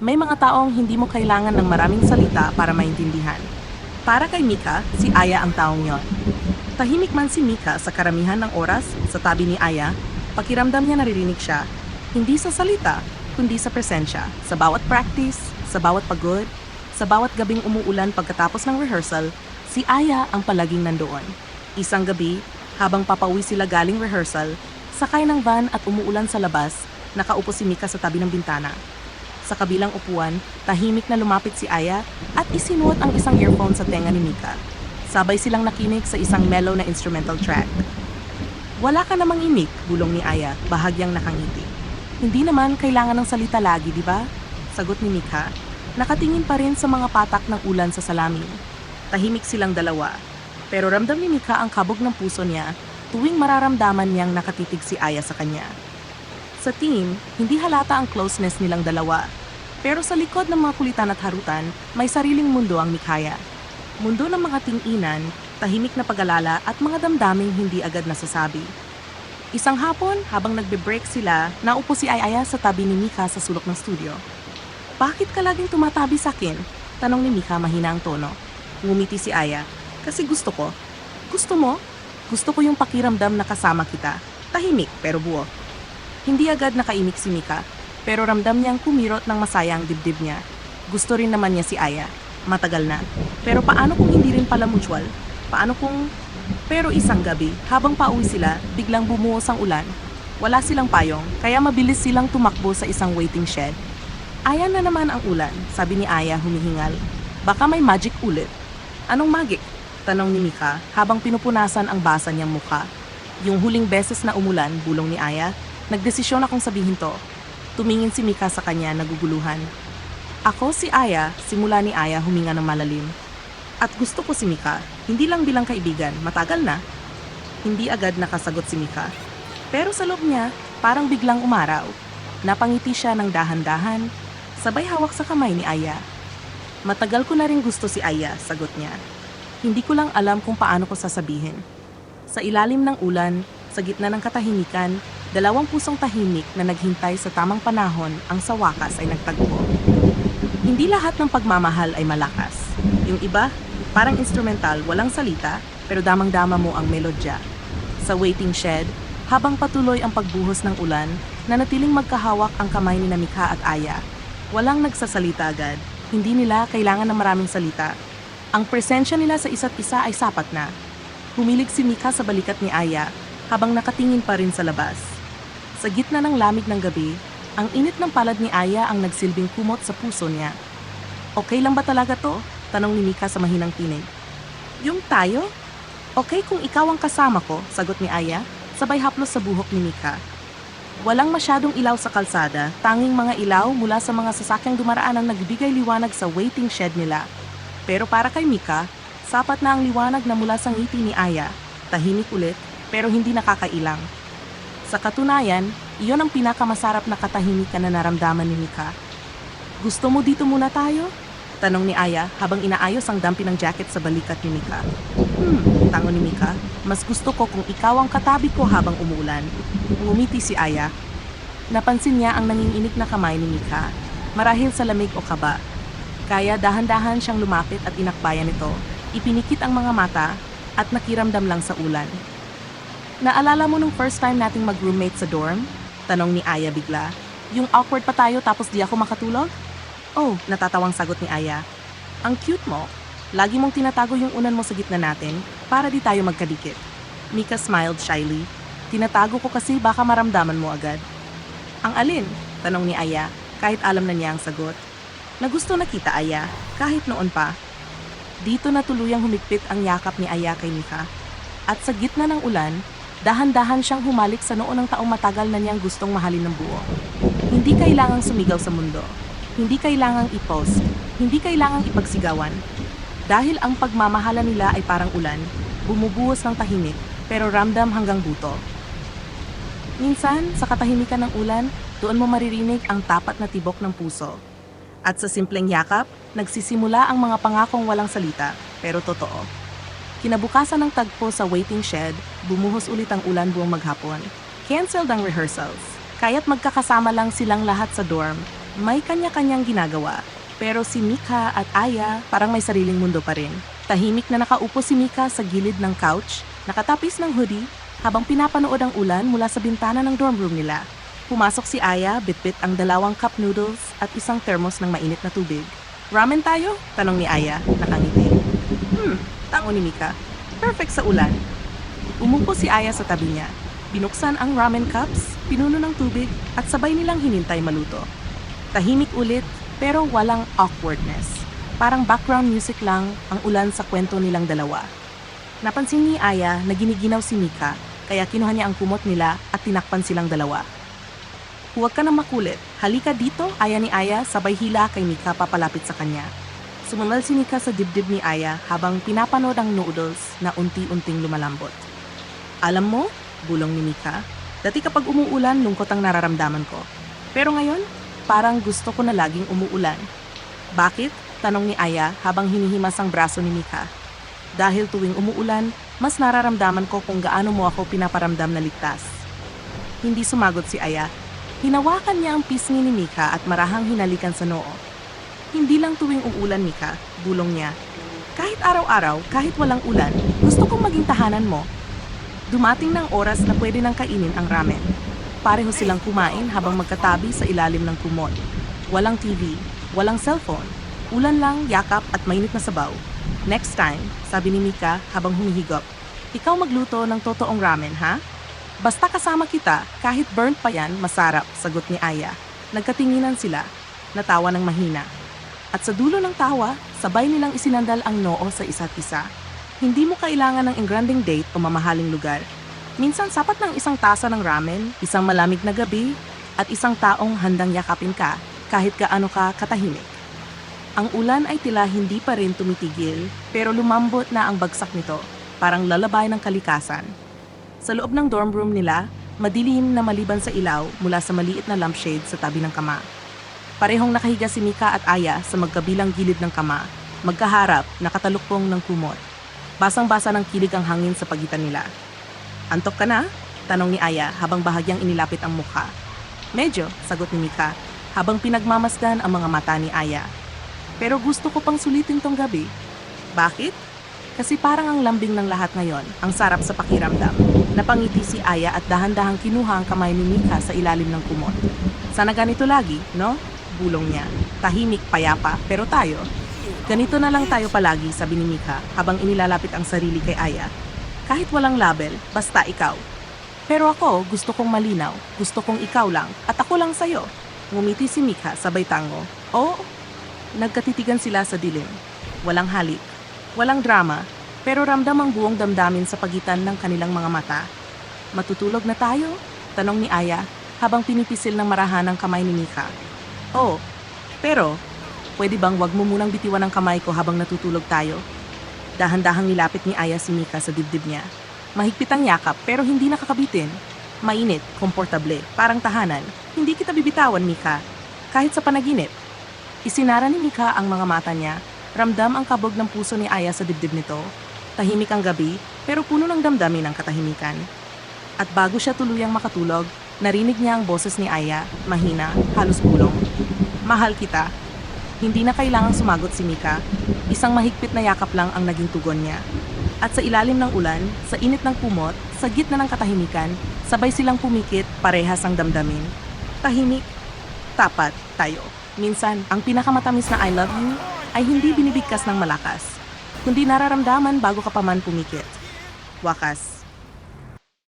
May mga taong hindi mo kailangan ng maraming salita para maintindihan. Para kay Mika, si Aya ang taong yon. Tahimik man si Mika sa karamihan ng oras sa tabi ni Aya, pakiramdam niya naririnig siya, hindi sa salita, kundi sa presensya, sa bawat practice, sa bawat pagod, sa bawat gabing umuulan pagkatapos ng rehearsal, si Aya ang palaging nandoon. Isang gabi, habang papauwi sila galing rehearsal, sakay ng van at umuulan sa labas, nakaupo si Mika sa tabi ng bintana. Sa kabilang upuan, tahimik na lumapit si Aya at isinuot ang isang earphone sa tenga ni Mika. Sabay silang nakinig sa isang mellow na instrumental track. Wala ka namang imik, bulong ni Aya, bahagyang nakangiti. Hindi naman kailangan ng salita lagi, di ba? Sagot ni Mika. Nakatingin pa rin sa mga patak ng ulan sa salamin. Tahimik silang dalawa. Pero ramdam ni Mika ang kabog ng puso niya tuwing mararamdaman niyang nakatitig si Aya sa kanya. Sa team, hindi halata ang closeness nilang dalawa. Pero sa likod ng mga kulitan at harutan, may sariling mundo ang Mikaya. Mundo ng mga tinginan, tahimik na pag-alala at mga damdaming hindi agad nasasabi. Isang hapon, habang nagbe-break sila, naupo si Ayaya sa tabi ni Mika sa sulok ng studio. Bakit ka laging tumatabi sa akin? Tanong ni Mika mahina ang tono. Ngumiti si Aya. Kasi gusto ko. Gusto mo? Gusto ko yung pakiramdam na kasama kita. Tahimik pero buo. Hindi agad nakaimik si Mika, pero ramdam niyang kumirot ng masaya ang dibdib niya. Gusto rin naman niya si Aya. Matagal na. Pero paano kung hindi rin pala mutual? Paano kung... Pero isang gabi, habang pauwi sila, biglang bumuhos ang ulan. Wala silang payong, kaya mabilis silang tumakbo sa isang waiting shed. Ayan na naman ang ulan, sabi ni Aya humihingal. Baka may magic ulit. Anong magic? Tanong ni Mika habang pinupunasan ang basa niyang mukha. Yung huling beses na umulan, bulong ni Aya, nagdesisyon akong sabihin to. Tumingin si Mika sa kanya naguguluhan. Ako si Aya, simula ni Aya huminga ng malalim. At gusto ko si Mika, hindi lang bilang kaibigan, matagal na. Hindi agad nakasagot si Mika. Pero sa loob niya, parang biglang umaraw. Napangiti siya ng dahan-dahan, sabay hawak sa kamay ni Aya. Matagal ko na rin gusto si Aya, sagot niya. Hindi ko lang alam kung paano ko sasabihin. Sa ilalim ng ulan, sa gitna ng katahimikan, dalawang pusong tahimik na naghintay sa tamang panahon ang sa wakas ay nagtagpo. Hindi lahat ng pagmamahal ay malakas. Yung iba, parang instrumental, walang salita, pero damang-dama mo ang melodya. Sa waiting shed, habang patuloy ang pagbuhos ng ulan, nanatiling magkahawak ang kamay ni Namika at Aya. Walang nagsasalita agad, hindi nila kailangan ng maraming salita. Ang presensya nila sa isa't isa ay sapat na. Humilig si Mika sa balikat ni Aya habang nakatingin pa rin sa labas. Sa gitna ng lamig ng gabi, ang init ng palad ni Aya ang nagsilbing kumot sa puso niya. Okay lang ba talaga to? Tanong ni Mika sa mahinang tinig. Yung tayo? Okay kung ikaw ang kasama ko, sagot ni Aya, sabay haplos sa buhok ni Mika. Walang masyadong ilaw sa kalsada, tanging mga ilaw mula sa mga sasakyang dumaraan ang nagbibigay liwanag sa waiting shed nila. Pero para kay Mika, sapat na ang liwanag na mula sa ngiti ni Aya, tahimik ulit, pero hindi nakakailang. Sa katunayan, iyon ang pinakamasarap na katahimikan na naramdaman ni Mika. Gusto mo dito muna tayo? Tanong ni Aya habang inaayos ang dampi ng jacket sa balikat ni Mika. Hmm, tango ni Mika, mas gusto ko kung ikaw ang katabi ko habang umuulan. Ngumiti si Aya. Napansin niya ang nanginginig na kamay ni Mika, marahil sa lamig o kaba. Kaya dahan-dahan siyang lumapit at inakbayan ito. Ipinikit ang mga mata at nakiramdam lang sa ulan. Naalala mo nung first time nating mag-roommate sa dorm? Tanong ni Aya bigla. Yung awkward pa tayo tapos di ako makatulog? Oh, natatawang sagot ni Aya. Ang cute mo. Lagi mong tinatago yung unan mo sa gitna natin para di tayo magkadikit. Mika smiled shyly. Tinatago ko kasi baka maramdaman mo agad. Ang alin? Tanong ni Aya, kahit alam na niya ang sagot. Nagusto na kita, Aya, kahit noon pa. Dito na tuluyang humigpit ang yakap ni Aya kay Mika. At sa gitna ng ulan, dahan-dahan siyang humalik sa noon ng taong matagal na niyang gustong mahalin ng buo. Hindi kailangang sumigaw sa mundo. Hindi kailangang i-post. Hindi kailangang ipagsigawan. Dahil ang pagmamahala nila ay parang ulan, bumubuhos ng tahimik, pero ramdam hanggang buto. Minsan, sa katahimikan ng ulan, doon mo maririnig ang tapat na tibok ng puso. At sa simpleng yakap, nagsisimula ang mga pangakong walang salita, pero totoo. Kinabukasan ng tagpo sa waiting shed, bumuhos ulit ang ulan buong maghapon. Cancelled ang rehearsals. Kaya't magkakasama lang silang lahat sa dorm, may kanya-kanyang ginagawa. Pero si Mika at Aya parang may sariling mundo pa rin. Tahimik na nakaupo si Mika sa gilid ng couch, nakatapis ng hoodie, habang pinapanood ang ulan mula sa bintana ng dorm room nila. Pumasok si Aya, bitbit ang dalawang cup noodles at isang thermos ng mainit na tubig. Ramen tayo? Tanong ni Aya, nakangiti. Hmm, tango ni Mika. Perfect sa ulan. Umupo si Aya sa tabi niya. Binuksan ang ramen cups, pinuno ng tubig at sabay nilang hinintay maluto. Tahimik ulit pero walang awkwardness. Parang background music lang ang ulan sa kwento nilang dalawa. Napansin ni Aya na giniginaw si Mika kaya kinuha niya ang kumot nila at tinakpan silang dalawa. Huwag ka na makulit. Halika dito, Aya ni Aya sabay hila kay Mika papalapit sa kanya. Sumunod si Mika sa dibdib ni Aya habang pinapanood ang noodles na unti-unting lumalambot. Alam mo, bulong ni Mika, dati kapag umuulan, lungkot ang nararamdaman ko. Pero ngayon, parang gusto ko na laging umuulan. Bakit? Tanong ni Aya habang hinihimas ang braso ni Mika. Dahil tuwing umuulan, mas nararamdaman ko kung gaano mo ako pinaparamdam na ligtas. Hindi sumagot si Aya. Hinawakan niya ang pisngi ni Mika at marahang hinalikan sa noo. Hindi lang tuwing uulan, Mika, bulong niya. Kahit araw-araw, kahit walang ulan, gusto kong maging tahanan mo. Dumating ng oras na pwede nang kainin ang ramen. Pareho silang kumain habang magkatabi sa ilalim ng kumot. Walang TV, walang cellphone. Ulan lang, yakap at mainit na sabaw. Next time, sabi ni Mika habang humihigop, ikaw magluto ng totoong ramen, ha? Basta kasama kita, kahit burnt pa yan, masarap, sagot ni Aya. Nagkatinginan sila, natawa ng mahina. At sa dulo ng tawa, sabay nilang isinandal ang noo sa isa't isa. Hindi mo kailangan ng engranding date o mamahaling lugar. Minsan sapat ng isang tasa ng ramen, isang malamig na gabi, at isang taong handang yakapin ka kahit gaano ka katahimik. Ang ulan ay tila hindi pa rin tumitigil, pero lumambot na ang bagsak nito, parang lalabay ng kalikasan. Sa loob ng dorm room nila, madilim na maliban sa ilaw mula sa maliit na lampshade sa tabi ng kama. Parehong nakahiga si Mika at Aya sa magkabilang gilid ng kama, magkaharap, nakatalukpong ng kumot. Basang-basa ng kilig ang hangin sa pagitan nila. Antok ka na? Tanong ni Aya habang bahagyang inilapit ang mukha. Medyo, sagot ni Mika, habang pinagmamasdan ang mga mata ni Aya. Pero gusto ko pang sulitin tong gabi. Bakit? Kasi parang ang lambing ng lahat ngayon, ang sarap sa pakiramdam. Napangiti si Aya at dahan-dahang kinuha ang kamay ni Mika sa ilalim ng kumot. Sana ganito lagi, no? Bulong niya. Tahimik, payapa, pero tayo. Ganito na lang tayo palagi, sabi ni Mika habang inilalapit ang sarili kay Aya. Kahit walang label, basta ikaw. Pero ako, gusto kong malinaw, gusto kong ikaw lang, at ako lang sa'yo. Ngumiti si Mika sabay tango. Oo, Nagkatitigan sila sa dilim. Walang halik, walang drama, pero ramdam ang buong damdamin sa pagitan ng kanilang mga mata. Matutulog na tayo? Tanong ni Aya habang pinipisil ng marahan ang kamay ni Mika. Oo, pero pwede bang wag mo munang bitiwan ang kamay ko habang natutulog tayo? Dahan-dahang nilapit ni Aya si Mika sa dibdib niya. Mahigpit ang yakap pero hindi nakakabitin. Mainit, komportable, parang tahanan. Hindi kita bibitawan, Mika. Kahit sa panaginip. Isinara ni Mika ang mga mata niya. Ramdam ang kabog ng puso ni Aya sa dibdib nito. Tahimik ang gabi, pero puno ng damdamin ang katahimikan. At bago siya tuluyang makatulog, narinig niya ang boses ni Aya, mahina, halos bulong. Mahal kita. Hindi na kailangang sumagot si Mika. Isang mahigpit na yakap lang ang naging tugon niya. At sa ilalim ng ulan, sa init ng kumot, sa gitna ng katahimikan, sabay silang pumikit, parehas ang damdamin. Tahimik, tapat, tayo. Minsan, ang pinakamatamis na I love you ay hindi binibigkas ng malakas, kundi nararamdaman bago ka pa man pumikit. Wakas,